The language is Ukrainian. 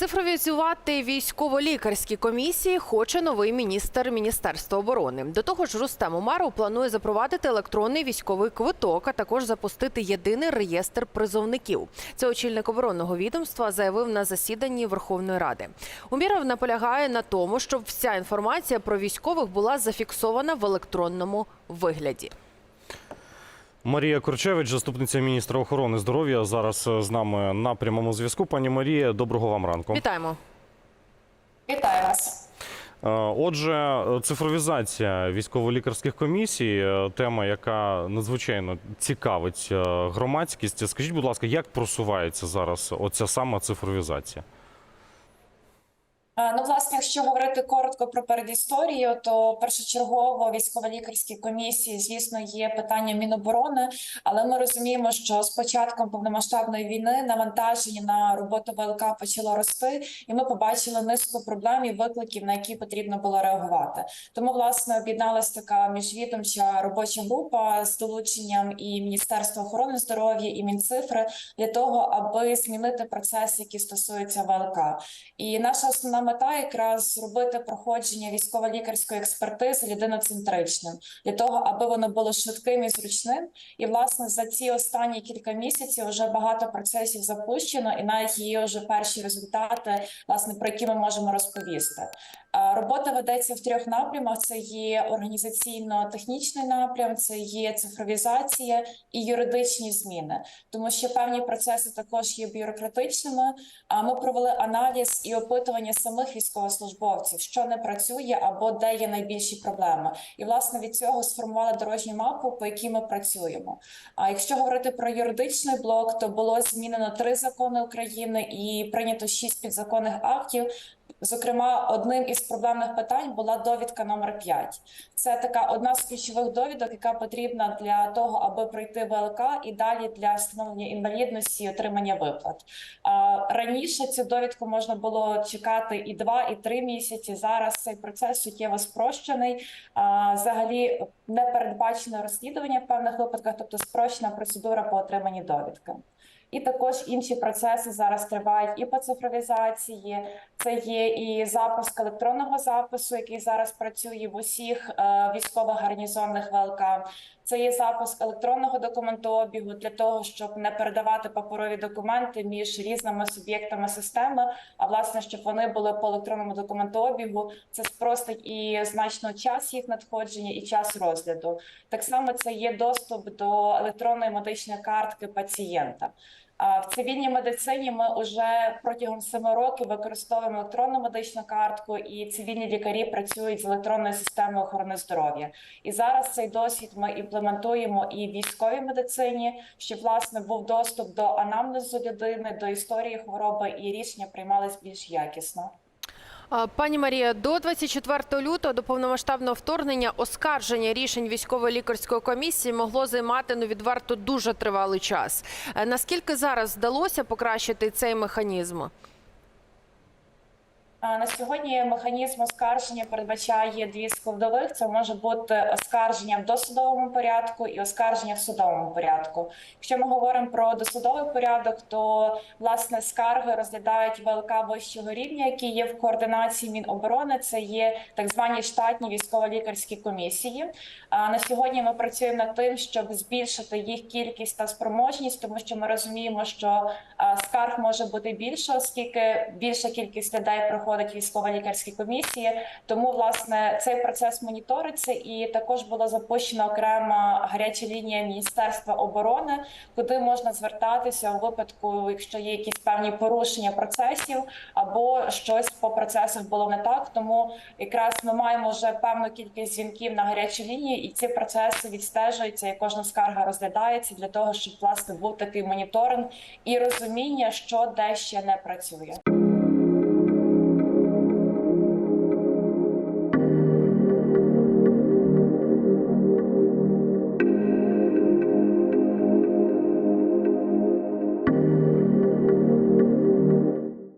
Цифровізувати військово-лікарські комісії хоче новий міністр Міністерства оборони. До того ж, Рустем Умаров планує запровадити електронний військовий квиток, а також запустити єдиний реєстр призовників. Це очільник оборонного відомства заявив на засіданні Верховної Ради. Уміров наполягає на тому, щоб вся інформація про військових була зафіксована в електронному вигляді. Марія Корчевич, заступниця міністра охорони здоров'я, зараз е, з нами на прямому зв'язку. Пані Марія, доброго вам ранку. Вітаємо. Вітаю вас. Е, Отже, цифровізація військово-лікарських комісій е, тема, яка надзвичайно цікавить громадськість. Скажіть, будь ласка, як просувається зараз оця сама цифровізація? Е, Ну, власне, якщо говорити коротко про передісторію, то першочергово військово-лікарські комісії, звісно, є питання Міноборони, але ми розуміємо, що з початком повномасштабної війни навантаження на роботу ВЛК почало рости, і ми побачили низку проблем і викликів, на які потрібно було реагувати. Тому, власне, об'єдналась така міжвідомча робоча група з долученням і Міністерства охорони здоров'я, і Мінцифри для того, аби змінити процеси, які стосуються ВЛК. І наша основна мета якраз зробити проходження військово-лікарської експертизи людиноцентричним для того, аби воно було швидким і зручним. І власне за ці останні кілька місяців вже багато процесів запущено, і навіть є вже перші результати, власне, про які ми можемо розповісти. А, Робота ведеться в трьох напрямах: це є організаційно-технічний напрям, це є цифровізація і юридичні зміни, тому що певні процеси також є бюрократичними. А ми провели аналіз і опитування самих військовослужбовців, що не працює або де є найбільші проблеми. І власне від цього сформували дорожню мапу, по якій ми працюємо. А якщо говорити про юридичний блок, то було змінено три закони України і прийнято шість підзаконних актів. Зокрема, одним із проблемних питань була довідка номер 5. Це така одна з ключових довідок, яка потрібна для того, аби пройти ВЛК і далі для встановлення інвалідності і отримання виплат. Раніше цю довідку можна було чекати і два, і три місяці. Зараз цей процес суттєво спрощений. Взагалі не передбачено розслідування в певних випадках, тобто спрощена процедура по отриманні довідки. І також інші процеси зараз тривають і по цифровізації. Це є і запуск електронного запису, який зараз працює в усіх е, військових гарнізонних ВЛК. Це є запуск електронного документообігу для того, щоб не передавати паперові документи між різними суб'єктами системи, а власне, щоб вони були по електронному документообігу. Це спростить і значно час їх надходження і час розгляду. Так само це є доступ до електронної медичної картки пацієнта. В цивільній медицині ми вже протягом семи років використовуємо електронну медичну картку, і цивільні лікарі працюють з електронною системою охорони здоров'я. І зараз цей досвід ми імплементуємо і в військовій медицині, щоб власне був доступ до анамнезу людини, до історії хвороби, і рішення приймались більш якісно. Пані Марія, до 24 лютого до повномасштабного вторгнення оскарження рішень військово-лікарської комісії могло займати ну відверто дуже тривалий час. Е, Наскільки зараз вдалося покращити цей механізм? На сьогодні механізм оскарження передбачає дві складових: це може бути оскарження в досудовому порядку і оскарження в судовому порядку. Якщо ми говоримо про досудовий порядок, то власне скарги розглядають ВЛК вищого рівня, які є в координації Міноборони. Це є так звані штатні військово-лікарські комісії. На сьогодні ми працюємо над тим, щоб збільшити їх кількість та спроможність, тому що ми розуміємо, що скарг може бути більше, оскільки більша кількість людей проходить військово-лікарські комісії. Тому власне цей процес моніториться, і також була запущена окрема гаряча лінія Міністерства оборони, куди можна звертатися у випадку, якщо є якісь певні порушення процесів або щось по процесах було не так. Тому якраз ми маємо вже певну кількість дзвінків на гарячу лінію, і ці процеси відстежуються, і кожна скарга розглядається для того, щоб власне був такий моніторинг і розуміння, що де ще не працює.